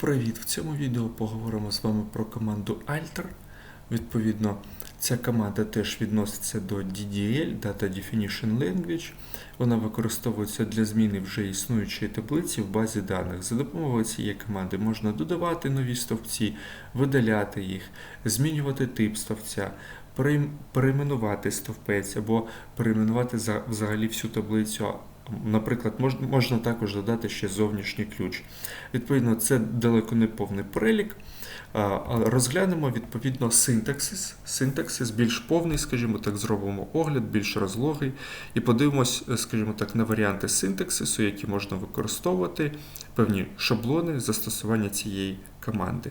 Привіт! В цьому відео поговоримо з вами про команду alter. Відповідно, ця команда теж відноситься до DDL Data Definition Language. Вона використовується для зміни вже існуючої таблиці в базі даних. За допомогою цієї команди можна додавати нові стовпці, видаляти їх, змінювати тип стовпця, перейменувати стовпець або перейменувати за- взагалі всю таблицю. Наприклад, можна, також додати ще зовнішній ключ. Відповідно, це далеко не повний перелік. Розглянемо відповідно синтаксис. Синтаксис більш повний, скажімо так, зробимо огляд, більш розлогий, і подивимось, е, скажімо так, на варіанти синтаксису, які можна використовувати, певні шаблони застосування цієї команди.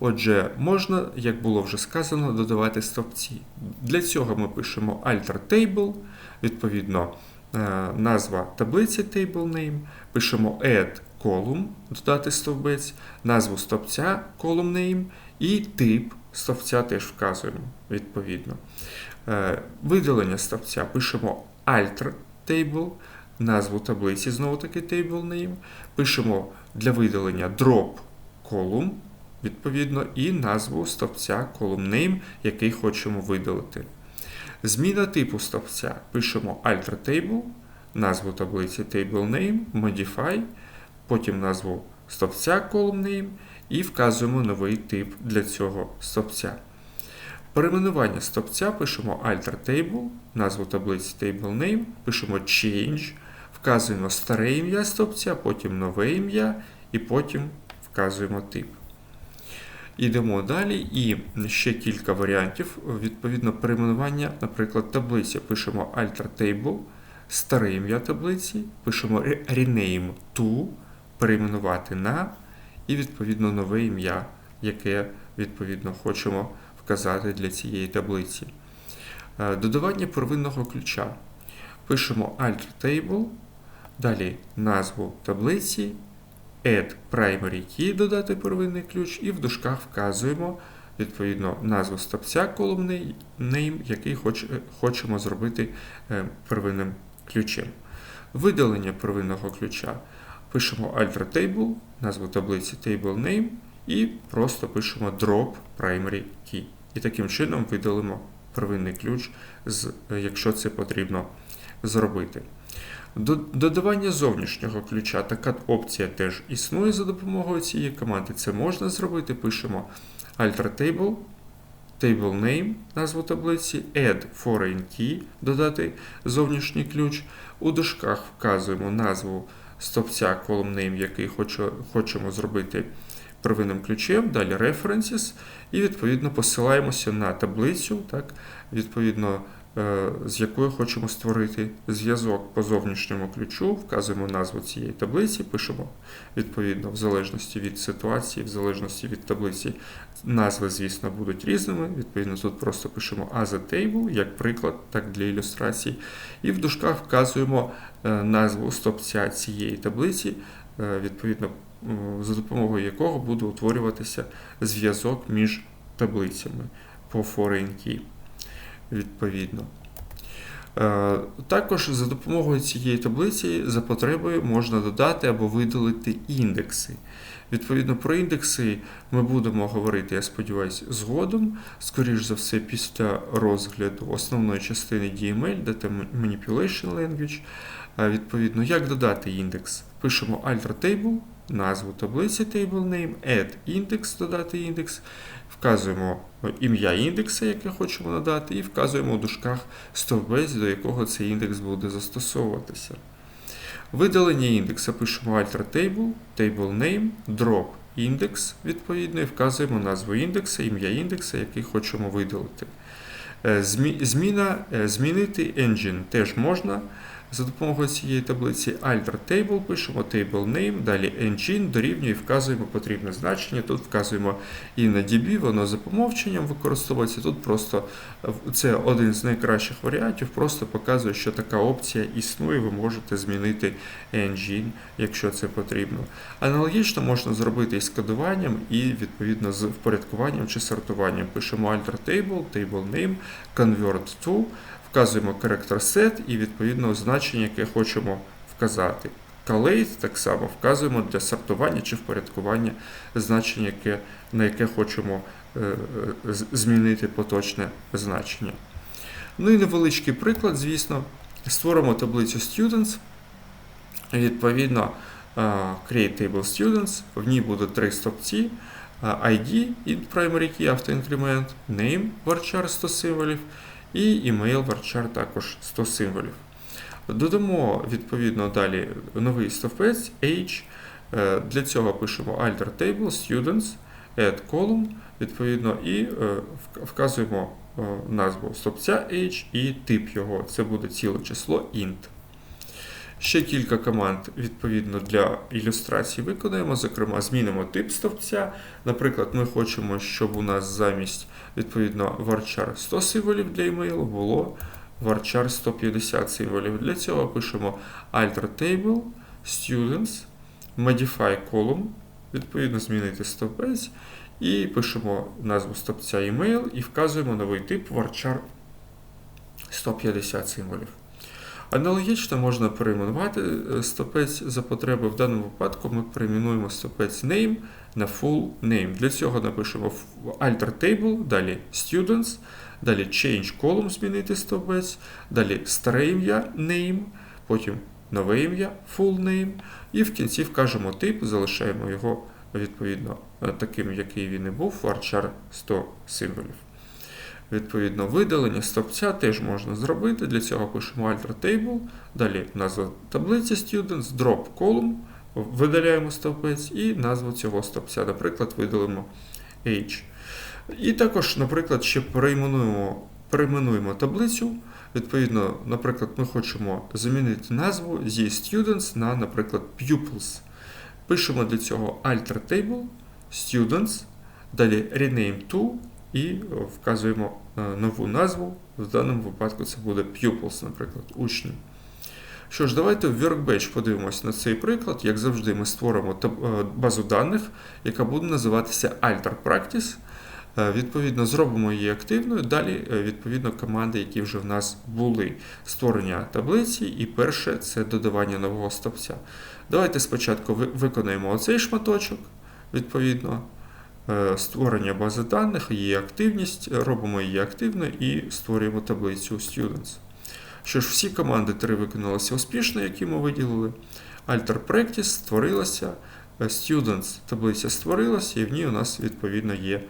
Отже, можна, як було вже сказано, додавати стовпці. Для цього ми пишемо alter table, відповідно, назва таблиці table name, пишемо add column, додати стовбець, назву стовпця column name і тип стовпця теж вказуємо відповідно. Е, Видалення стовпця пишемо alter table, назву таблиці, знову таки table name, пишемо для видалення drop column, відповідно, і назву стовпця column name, який хочемо видалити. Зміна типу стовпця пишемо alter table, назву таблиці table name, modify, потім назву стовпця column name і вказуємо новий тип для цього стовпця. Перейменування стовпця пишемо alter table, назву таблиці table name, пишемо change, вказуємо старе ім'я стовпця, потім нове ім'я і потім вказуємо тип. Йдемо далі і ще кілька варіантів. Відповідно, перейменування, наприклад, таблиці пишемо alter table, старе ім'я таблиці, пишемо rename to, перейменувати на, і відповідно нове ім'я, яке відповідно хочемо вказати для цієї таблиці. Е, Додавання первинного ключа. Пишемо alter table, далі назву таблиці, add primary key, додати первинний ключ, і в дужках вказуємо відповідно назву стопця column name, який хоч, хочемо зробити е, первинним ключем. Видалення первинного ключа. Пишемо alter table, назву таблиці table name і просто пишемо drop primary key. І таким чином видалимо первинний ключ, якщо це потрібно зробити. До- Додавання зовнішнього ключа, така опція теж існує за допомогою цієї команди. Це можна зробити. Пишемо alter table, table name, назву таблиці, add foreign key, додати зовнішній ключ. У дужках вказуємо назву стовпця column name, який хоче- хочемо зробити первинним ключем, далі references, і відповідно посилаємося на таблицю, так, відповідно, з якою хочемо створити зв'язок по зовнішньому ключу, вказуємо назву цієї таблиці, пишемо відповідно в залежності від ситуації, в залежності від таблиці. Назви, звісно, будуть різними. Відповідно, тут просто пишемо as a table, як приклад, так для ілюстрації. І в дужках вказуємо е, назву стопця цієї таблиці, е, відповідно, за допомогою якого буде утворюватися зв'язок між таблицями по foreign key. Відповідно. Е, Також за допомогою цієї таблиці за потребою можна додати або видалити індекси. Відповідно, про індекси ми будемо говорити, я сподіваюся, згодом, скоріш за все, після розгляду основної частини DML, Data Manipulation Language. Е, Відповідно, як додати індекс? Пишемо alter table, назву таблиці table name, add index, додати індекс, вказуємо ім'я індекса, яке хочемо надати, і вказуємо у дужках стовбець, до якого цей індекс буде застосовуватися. Видалення індекса пишемо alter table, table name, drop index, відповідно, і вказуємо назву індекса, ім'я індекса, який хочемо видалити. Е, Зміна, е, змінити engine теж можна. За допомогою цієї таблиці alter table пишемо table name, далі engine дорівнює вказуємо потрібне значення. Тут вказуємо і на DB, воно за помовченням використовується. Тут просто е, це один з найкращих варіантів, просто показує, що така опція існує, ви можете змінити engine, якщо це потрібно. Аналогічно можна зробити і з кодуванням, і відповідно з впорядкуванням чи сортуванням. Пишемо alter table, table name, convert to, вказуємо character set і відповідно значення, яке хочемо вказати. collate так само вказуємо для сортування чи впорядкування значення, яке, на яке хочемо е, е, змінити поточне значення. Ну і невеличкий приклад, звісно. Створимо таблицю Students. Відповідно, е, Create Table Students. В ній буде три стопці. ID primary key автоінкремент, name varchar 100 символів і email варчар також 100 символів. Додамо відповідно далі новий стовпець age. Е, Для цього пишемо alter table students, add column, відповідно, і е, вказуємо е, назву стовпця age і тип його. Це буде ціле число int. Ще кілька команд відповідно для ілюстрації виконаємо. Зокрема, змінимо тип стовпця. Наприклад, ми хочемо, щоб у нас замість відповідно varchar 100 символів для емейлу було varchar 150 символів. Для цього пишемо alter table students, modify column, відповідно змінити стовпець, і пишемо назву стовпця email і вказуємо новий тип varchar 150 символів. Аналогічно можна перейменувати е, стопець за потреби. В даному випадку ми перейменуємо стопець name на full name. Для цього напишемо alter table, далі students, далі change column змінити стопець, далі старе ім'я name, потім нове ім'я full name, і в кінці вкажемо тип, залишаємо його відповідно е, таким, який він і був, varchar 100 символів. Відповідно, видалення стопця теж можна зробити. Для цього пишемо alter table, далі назва таблиці students, drop column, видаляємо стовпець і назву цього стопця. Наприклад, видалимо age. І також, наприклад, ще перейменуємо, перейменуємо таблицю. Відповідно, наприклад, ми хочемо замінити назву зі students на, наприклад, pupils. Пишемо для цього alter table, students, далі rename to і вказуємо е, нову назву. В даному випадку це буде pupils, наприклад, учні. Що ж, давайте в Workbench подивимося на цей приклад. Як завжди, ми створимо е, базу даних, яка буде називатися Alter Practice. Е, Відповідно, зробимо її активною. Далі, е, відповідно, команди, які вже в нас були. Створення таблиці, і перше це додавання нового стопця. Давайте спочатку виконаємо оцей шматочок, відповідно, е, створення бази даних, її активність, е, робимо її активною і створюємо таблицю Students. Що ж, всі команди три виконалися успішно, які ми виділили. Alter Practice створилася, е, Students таблиця створилася, і в ній у нас відповідно є,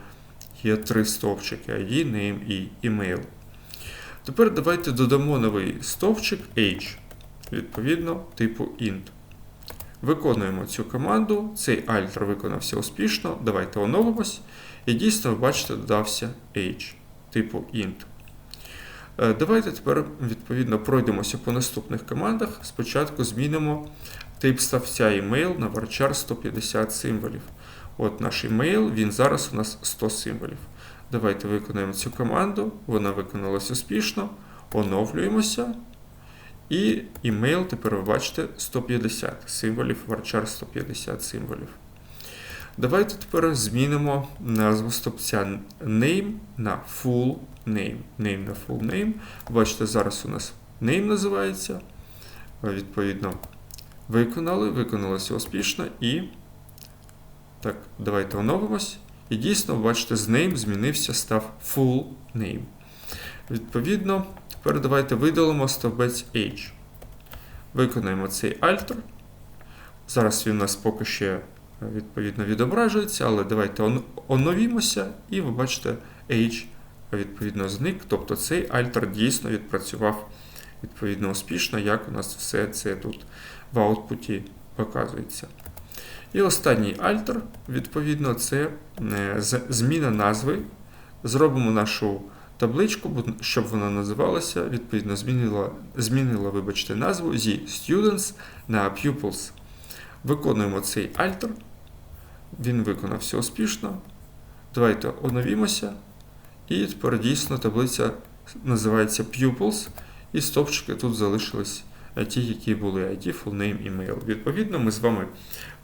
є три стовпчики ID, Name і Email. Тепер давайте додамо новий стовпчик Age, відповідно, типу int. Виконуємо цю команду. Цей alter виконався успішно. Давайте оновимось. І дійсно, ви бачите, додався age, типу int. Е, Давайте тепер відповідно пройдемося по наступних командах. Спочатку змінимо тип ставця email на varchar 150 символів. От наш email, він зараз у нас 100 символів. Давайте виконаємо цю команду. Вона виконалась успішно. Оновлюємося. І email тепер ви бачите 150 символів, varchar 150 символів. Давайте тепер змінимо назву стопця name на full name. Name на full name. Бачите, зараз у нас name називається. Відповідно, виконали, виконалося успішно і. Так, давайте оновимось. І дійсно, бачите, з name змінився, став full name. Відповідно, тепер давайте видалимо стовбець age. Виконаємо цей alter. Зараз він у нас поки ще відповідно відображується, але давайте оновімося, і ви бачите, age відповідно зник. Тобто цей alter дійсно відпрацював відповідно успішно, як у нас все це тут в аутпуті показується. І останній alter, відповідно, це е, зміна назви. Зробимо нашу табличку, щоб вона називалася, відповідно, змінила, змінила вибачте, назву зі students на pupils. Виконуємо цей alter. Він виконався успішно. Давайте оновімося. І тепер дійсно таблиця називається pupils, і стопчики тут залишились ті, які були ID, full name, email. Відповідно, ми з вами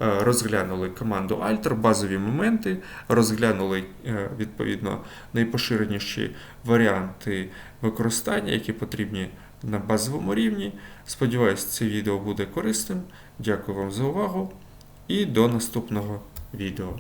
е, розглянули команду alter, базові моменти, розглянули е, відповідно найпоширеніші варіанти використання, які потрібні на базовому рівні. Сподіваюсь, це відео буде корисним Дякую вам за увагу і до наступного відео.